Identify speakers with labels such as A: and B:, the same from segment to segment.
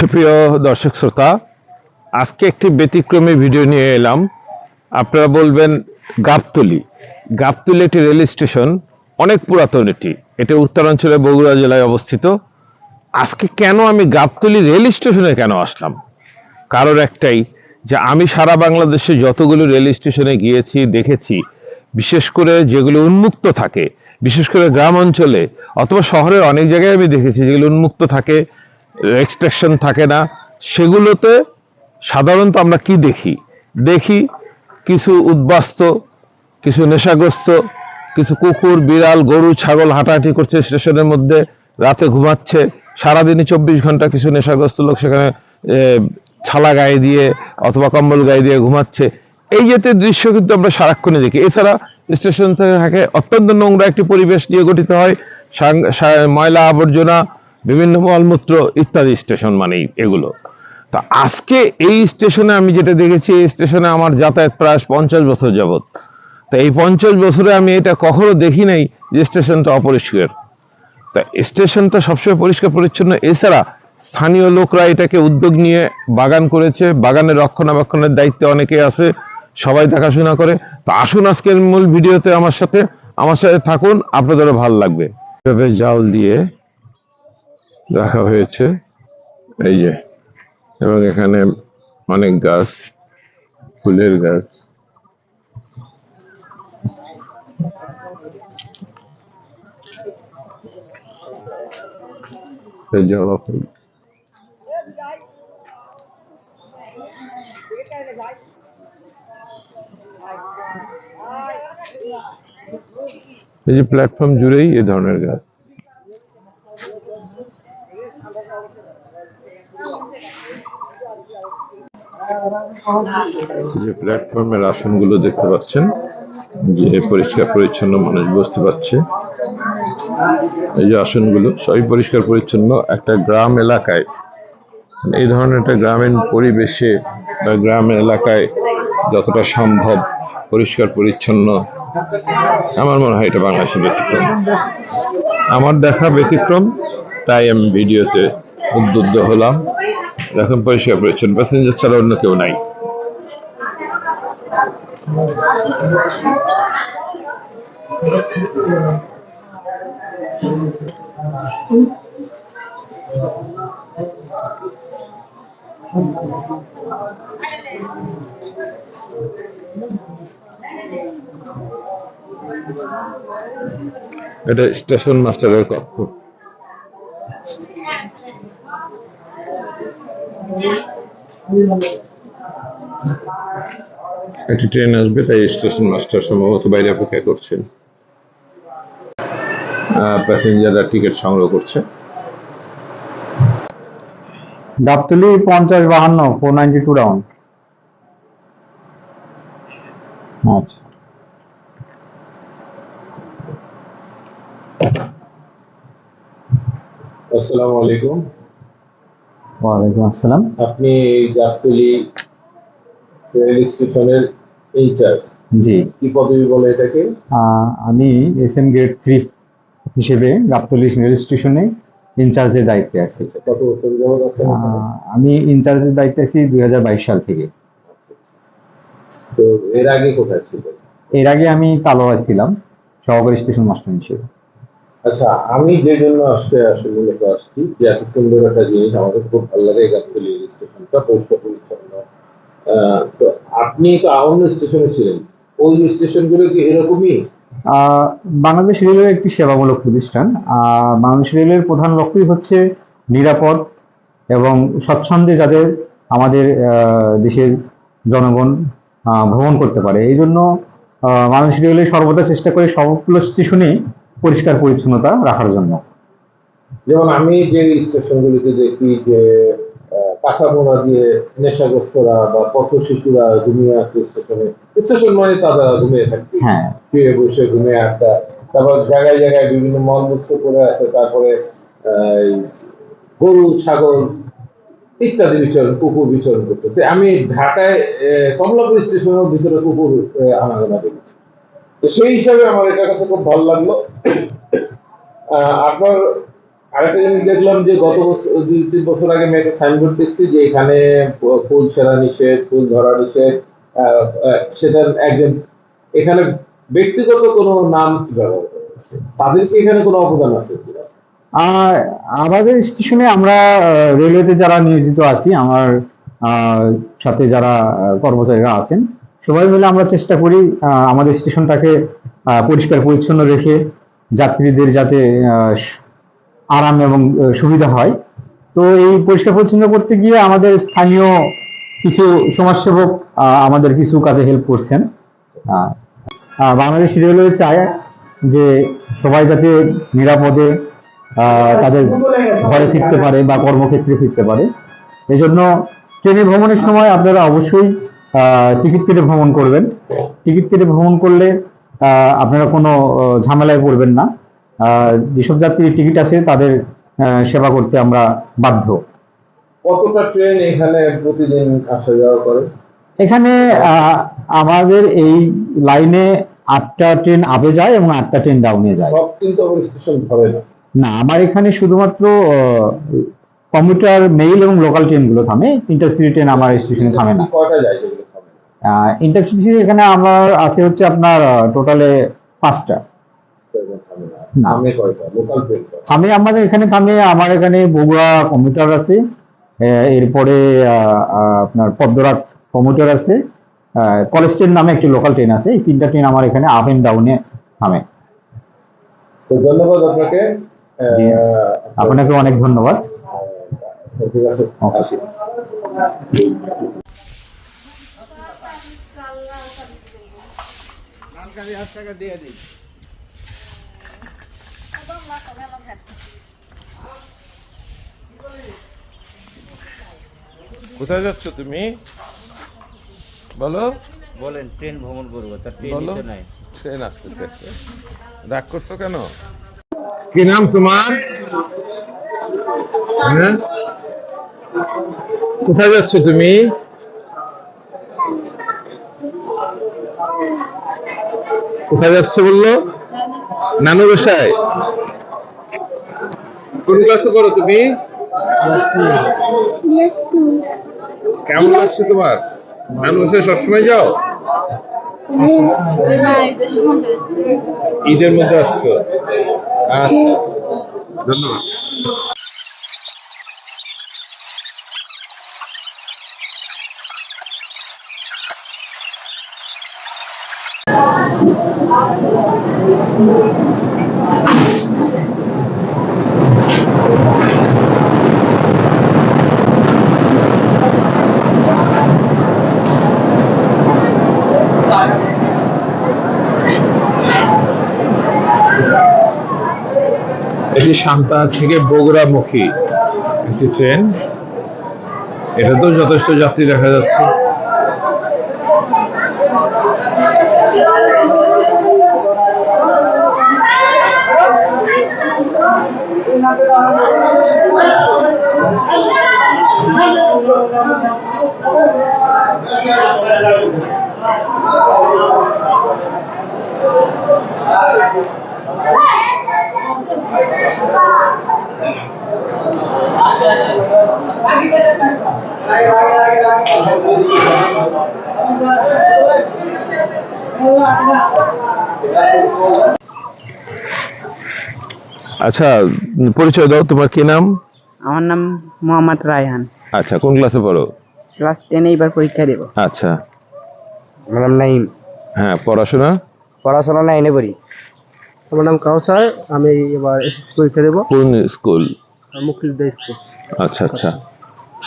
A: সুপ্রিয় দর্শক শ্রোতা, আজকে একটি ব্যতিক্রমী ভিডিও নিয়ে এলাম। আপনারা বলবেন গাবতলি। গাবতলি একটি রেল স্টেশন, অনেক পুরাতন এটি। এটি উত্তরাঞ্চলে বগুড়া জেলায় অবস্থিত। আজকে কেন আমি গাবতলি রেল স্টেশনে কেন আসলাম? কারণ একটাই, যে আমি সারা বাংলাদেশে যতগুলো রেল স্টেশনে গিয়েছি, দেখেছি, বিশেষ করে যেগুলো উন্মুক্ত থাকে, বিশেষ করে গ্রাম অঞ্চলে অথবা শহরের অনেক জায়গায় আমি দেখেছি যেগুলো উন্মুক্ত থাকে রেস্ট্রিকশন থাকে না। সেগুলোতে সাধারণত আমরা কি দেখি? দেখি কিছু উদ্বাস্ত, কিছু নেশাগ্রস্ত, কিছু কুকুর, বিড়াল, গরু, ছাগল হাঁটাহাঁটি করছে স্টেশনের মধ্যে, রাতে ঘুমাচ্ছে, সারাদিনই চব্বিশ ঘণ্টা কিছু নেশাগ্রস্ত লোক সেখানে ছালা গায়ে দিয়ে অথবা কম্বল গায়ে দিয়ে ঘুমাচ্ছে। এই জাতীয় দৃশ্য কিন্তু আমরা সারাক্ষণে দেখি। এছাড়া স্টেশন থেকে থাকে অত্যন্ত নোংরা একটি পরিবেশ নিয়ে গঠিত হয়। ময়লা আবর্জনা বিভিন্ন মলমূত্র ইত্যাদি স্টেশন মানেই এগুলো। তা আজকে এই স্টেশনে আমি যেটা দেখেছি, এই স্টেশনে আমার যাতায়াত প্রায় পঞ্চাশ বছর যাবৎ। তা এই পঞ্চাশ বছরে আমি এটা কখনো দেখি নাই যে স্টেশনটা অপরিষ্কার। তা স্টেশনটা সবসময় পরিষ্কার পরিচ্ছন্ন। এছাড়া স্থানীয় লোকরা এটাকে উদ্যোগ নিয়ে বাগান করেছে। বাগানের রক্ষণাবেক্ষণের দায়িত্বে অনেকে আছে, সবাই দেখাশোনা করে। তা আসুন আজকের মূল ভিডিওতে আমার সাথে আমার সাথে থাকুন। আপনাদেরও ভালো লাগবে। এভাবে জাল দিয়ে রাখা হয়েছে। এই যে, এবং এখানে অনেক গাছ, ফুলের গাছ। এই যে প্ল্যাটফর্ম জুড়েই এ ধরনের গাছ। যে প্ল্যাটফর্মের আসনগুলো দেখতে পাচ্ছেন, যে পরিষ্কার পরিচ্ছন্ন মানুষ বসতে পারছে। এই যে আসনগুলো, সবই পরিষ্কার পরিচ্ছন্ন। একটা গ্রাম এলাকায় এই ধরনের একটা গ্রামীণ পরিবেশে বা গ্রাম এলাকায় যতটা সম্ভব পরিষ্কার পরিচ্ছন্ন। আমার মনে হয় এটা বাংলাদেশের ব্যতিক্রম। আমার দেখা ব্যতিক্রম, তাই আমি ভিডিওতে উদ্বুদ্ধ হলাম। এখন পরিষ্কার পরিচ্ছন্ন প্যাসেঞ্জার ছাড়া অন্য কেউ নাই এটা স্টেশন মাস্টারের কক্ষ একটি ট্রেন আসবে তাই স্টেশন মাস্টার সম্ভবত বাইরে অপেক্ষা করছেন। প্যাসেঞ্জাররা টিকিট সংগ্রহ করছে।
B: গাবতলি পঞ্চাশ বাহান্ন ফোর নাইনটি টু রাউন্ড আচ্ছা।
A: আসসালামু আলাইকুম।
B: ওয়ালাইকুম আসসালাম।
A: আপনি গাবতলি রেল স্টেশনের ইনচার্জ।
B: জি।
A: কি পদবি বলে এটাকে?
B: আমি এস এম গেট থ্রি হিসেবে গাবতলি রেল স্টেশনে ইনচার্জের দায়িত্বে আছি।
A: কত বছর যাবত আছেন
B: আহ, আমি ইনচার্জের দায়িত্বে আছি দুই হাজার বাইশ সাল থেকে।
A: তো এর আগে কোথায় ছিলেন?
B: এর আগে আমি তালোয়া ছিলাম সহকারী স্টেশন মাস্টার হিসেবে।
A: আচ্ছা আমি যে জন্য আজকে আসলে মূলত আসছি, যে এত সুন্দর একটা জিনিস কাছে খুব ভালো লাগে গাবতলি স্টেশনটা, পরিষ্কার পরিচ্ছন্ন। তো আপনি তো আহন্ন স্টেশনে ছিলেন। ওই স্টেশনগুলো কি এরকমই?
B: বাংলাদেশ রেলওয়ে একটি সেবামূলক প্রতিষ্ঠান। বাংলাদেশ রেলের প্রধান লক্ষ্যই হচ্ছে নিরাপদ এবং স্বচ্ছন্দে যাদের আমাদের দেশের জনগণ ভ্রমণ করতে পারে। এই জন্য বাংলাদেশ রেলওয়ে সর্বদা চেষ্টা করে সবগুলো স্টেশনেই পরিষ্কার পরিচ্ছন্নতা রাখার জন্য।
A: যেমন আমি যে স্টেশনগুলিতে দেখি যে দিয়ে নেশাগ্রস্তরা বা পথ শিশুরা ঘুমিয়ে আছে স্টেশনে স্টেশন মানে তারা ঘুমিয়ে থাকে।
B: হ্যাঁ।
A: শুয়ে বসে ঘুমিয়ে আড্ডা তারপর জায়গায় জায়গায় বিভিন্ন মলমূত্র করে আছে তারপরে গরু ছাগল ইত্যাদি বিচরণ কুকুর বিচরণ করতেছে। আমি ঢাকায় কমলাপুর স্টেশনের ভিতরে কুকুর আনাগোনা দেখেছি তো সেই হিসাবে আমার এটা কাছে খুব ভালো লাগল। আপনার আরেকটা জিনিস দেখলাম যে গত বছর, দুই, তিন বছর আগে আমি একটা সাইনবোর্ড দেখছি যে এখানে ফুল ছেঁড়া নিষেধ, ফুল ধরা নিষেধ সেটা একজন, এখানে ব্যক্তিগত কোনো নাম ব্যবহার করতেছে? তাদের কি এখানে কোনো অবদান আছে
B: আমাদের স্টেশনে আমরা রেলওয়েতে যারা নিয়োজিত আছি, আমার সাথে যারা কর্মচারীরা আছেন সবাই মিলে আমরা চেষ্টা করি আমাদের স্টেশনটাকে পরিষ্কার পরিচ্ছন্ন রেখে যাত্রীদের যাতে আরাম এবং সুবিধা হয়। তো এই পরিষ্কার পরিচ্ছন্ন করতে গিয়ে আমাদের স্থানীয় কিছু সমাজসেবক আমাদের কিছু কাজে হেল্প করছেন। বাংলাদেশ রেলওয়ে চায় যে সবাই যাতে নিরাপদে তাদের ঘরে ফিরতে পারে বা কর্মক্ষেত্রে ফিরতে পারে। এই জন্য ট্রেনে ভ্রমণের সময় আপনারা অবশ্যই টিকিট কেটে ভ্রমণ করবেন। টিকিট কেটে ভ্রমণ করলে আপনারা কোনো ঝামেলায় পড়বেন না। আহ, যেসব যাত্রীর টিকিট আছে তাদের সেবা করতে আমরা বাধ্য।
A: কতটা ট্রেন এখানে প্রতিদিন আসা যাওয়া করে?
B: এখানে আমাদের এই লাইনে আটটা ট্রেন আপে যায় এবং আটটা ট্রেন ডাউনে যায়।
A: সব কিন্তু স্টেশন ধরে না।
B: না আমার এখানে শুধুমাত্র কম্পিউটার মেইল এবং লোকাল ট্রেনগুলো থামে। ইন্টারসিটি ট্রেন আমার স্টেশনে থামে না।
A: কয়টা যায় থামে না?
B: ইন্টারসিটি এখানে আমার আছে হচ্ছে আপনার টোটালে পাঁচটা।
A: থামে
B: আমাদের এখানে থামে আমার এখানে বগুড়া কম্পিউটার আছে এরপরে আপনার পদ্মরাট কম্পিউটার আছে কলেজ ট্রেন নামে একটি লোকাল ট্রেন আছে এই তিনটা ট্রেন আমার এখানে আপ এন্ড ডাউনে থামে
A: তো ধন্যবাদ আপনাকে।
B: আপনাকে অনেক ধন্যবাদ।
A: ঠিক আছে।
B: Okay.
A: আসি কোথায় যাচ্ছ তুমি? বলো।
C: বলেন ট্রেন ভ্রমণ করব তার ট্রেন। তো নাই।
A: ট্রেন আসতেছে। রাগ করছ কেন? কি নাম তোমার? হ্যাঁ? কোথায় যাচ্ছ তুমি? কোথায় যাচ্ছে বলল? নানু বসায়। কোন ক্লাসে পড়ো তুমি? কেমন লাগছে তোমার? নানু বসায় সবসময় যাও? ঈদের মধ্যে আসছো? আচ্ছা। ধন্যবাদ। এটি সান্তা থেকে বগুড়ামুখী। একটি ট্রেন। এটা তো যথেষ্ট যাত্রী দেখা যাচ্ছে। আচ্ছা পরিচয় দাও তোমার কি নাম?
D: আমার নাম মোহাম্মদ রায়হান।
A: আচ্ছা কোন ক্লাসে পড়ো?
D: ক্লাস টেনে এবার পরীক্ষা দেব।
A: আচ্ছা।
D: আমার নাম নাইম
A: হ্যাঁ পড়াশোনা?
D: পড়াশোনা নাইনে পড়ি। আমার নাম কাউসার আমি এবার এসএসসি পরীক্ষা দেবো।
A: কোন স্কুল
D: মুক্তিযোদ্ধা স্কুল।
A: আচ্ছা আচ্ছা।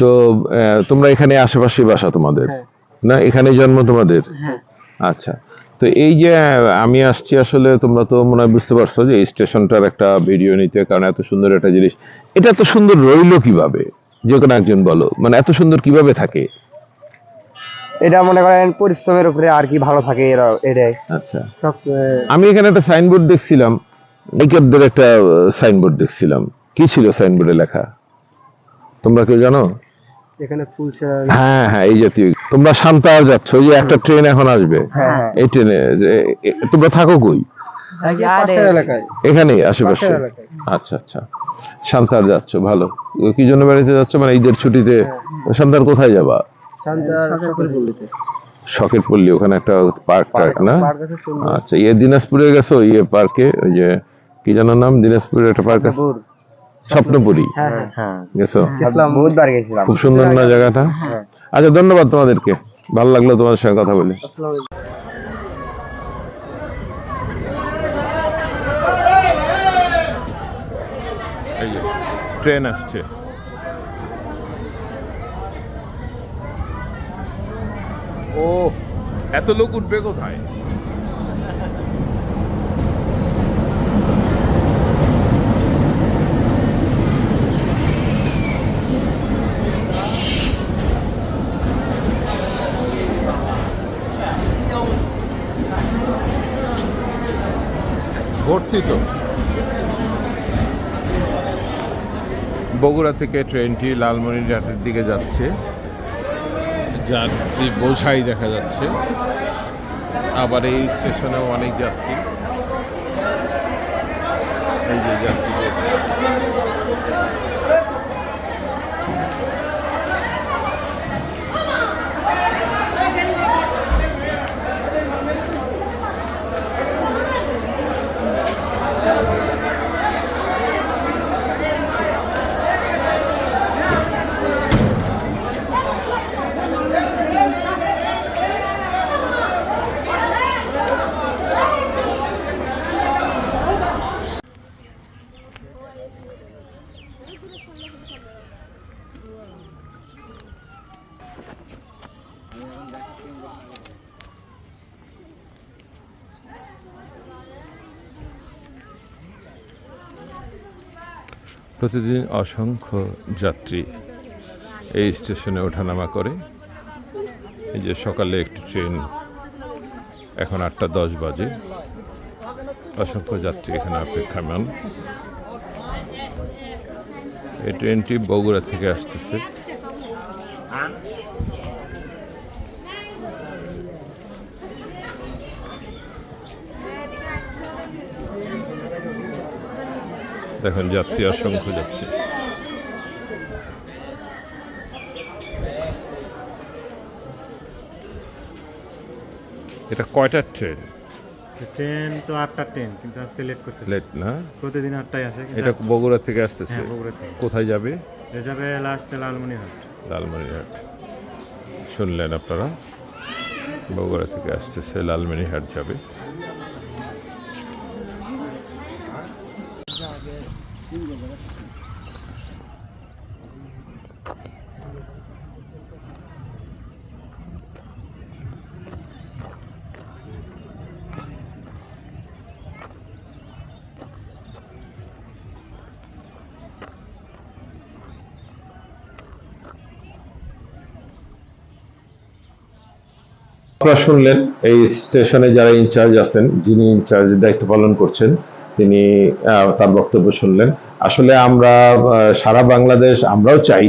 A: তো আহ, তোমরা এখানে আশেপাশে বাসা তোমাদের?
D: হ্যাঁ।
A: না এখানে জন্ম তোমাদের?
D: হ্যাঁ।
A: আচ্ছা। তো এই যে আমি আসছি আসলে তোমরা তো মনে হয় বুঝতে পারছ যে এই স্টেশনটার একটা ভিডিও নিতে কারণ এত সুন্দর একটা জিনিস। এটা এত সুন্দর রইল কীভাবে? যে কোনো একজন বলো। মানে এত সুন্দর কীভাবে থাকে?
D: এটা মনে করেন পরিশ্রমের উপরে আর কি ভালো থাকে এরা এটাই
A: আচ্ছা। আমি এখানে একটা সাইনবোর্ড দেখছিলাম। নিকেবদের একটা সাইনবোর্ড দেখছিলাম। কি ছিল সাইনবোর্ডে লেখা? তোমরা কেউ জানো?
D: এখানে ফুল
A: হ্যাঁ হ্যাঁ এই জাতীয় তোমরা শান্তার যাচ্ছ ওই যে একটা ট্রেন এখন আসবে।
D: হ্যাঁ
A: এই ট্রেনে তোমরা থাকো কই? এখানেই আশেপাশে? আচ্ছা আচ্ছা। সান্তার যাচ্ছ ভালো। কি জন্য বেড়াতে যাচ্ছ? মানে ঈদের ছুটিতে। সান্তার কোথায় যাবা? শখের পল্লী ওখানে একটা পার্ক টার্ক না? আচ্ছা ইয়ে দিনাজপুরে গেছো? ইয়ে পার্কে ওই যে কি যেন নাম? দিনাজপুরে একটা পার্ক আছে? স্বপ্নপুরী
D: হ্যাঁ হ্যাঁ।
A: গেছো?
D: বহুতবার গেছিলাম।
A: খুব সুন্দর না জায়গাটা? আচ্ছা ধন্যবাদ তোমাদেরকে। ভালো লাগল তোমাদের সঙ্গে কথা বলে। ট্রেন আসছে। ও এত লোক উঠবে কোথায়? ভর্তি তো বগুড়া থেকে ট্রেনটি লালমনিরহাটের দিকে যাচ্ছে। যাত্রী বোঝাই দেখা যাচ্ছে। আবার এই স্টেশনেও অনেক যাত্রী। এই যে যাত্রীদের প্রতিদিন অসংখ্য যাত্রী এই স্টেশনে ওঠানামা করে। এই যে সকালে একটি ট্রেন এখন আটটা দশ বাজে। অসংখ্য যাত্রী এখানে অপেক্ষামান। এই ট্রেনটি বগুড়া থেকে আসতেছে। দেখেন যাত্রী অসংখ্য যাত্রী। এটা কয়টার ট্রেন?
E: ট্রেন তো আটটা ট্রেন কিন্তু আজকে লেট করতেছে।
A: লেট না?
E: প্রতিদিন আটটায় আসে
A: এটা বগুড়া থেকে আসতেছে?
E: হ্যাঁ, বগুড়া থেকে।
A: কোথায় যাবে?
E: এ যাবে লাস্টে লালমনিরহাট।
A: লালমনিরহাট। শুনলেন আপনারা? বগুড়া থেকে আসতেছে লালমনিরহাট যাবে। আপনারা শুনলেন, এই স্টেশনে যারা ইনচার্জ আছেন, যিনি ইনচার্জের দায়িত্ব পালন করছেন, তিনি তার বক্তব্য শুনলেন। আসলে আমরা সারা বাংলাদেশ, আমরাও চাই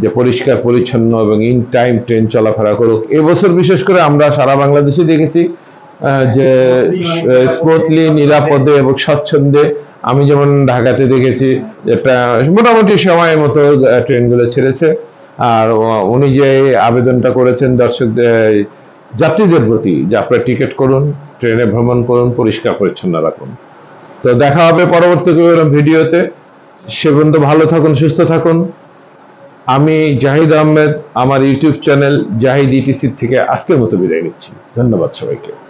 A: যে পরিষ্কার, পরিচ্ছন্ন এবং ইন টাইম ট্রেন চলাফেরা করুক। এবছর বিশেষ করে আমরা সারা বাংলাদেশে দেখেছি যে স্মুথলি নিরাপদে এবং স্বচ্ছন্দে আমি যেমন ঢাকাতে দেখেছি মোটামুটি সময় মতো ট্রেনগুলো ছেড়েছে। আর উনি যে আবেদনটা করেছেন দর্শকদের যাত্রীদের প্রতি যে আপনারা টিকিট করুন ট্রেনে ভ্রমণ করুন, পরিষ্কার পরিচ্ছন্ন রাখুন। তো দেখা হবে পরবর্তী ভিডিওতে। সে পর্যন্ত ভালো থাকুন, সুস্থ থাকুন। আমি জাহিদ আহমেদ, আমার ইউটিউব চ্যানেল জাহিদ ইটিসি থেকে আজকের মতো বিদায় নিচ্ছি। ধন্যবাদ সবাইকে।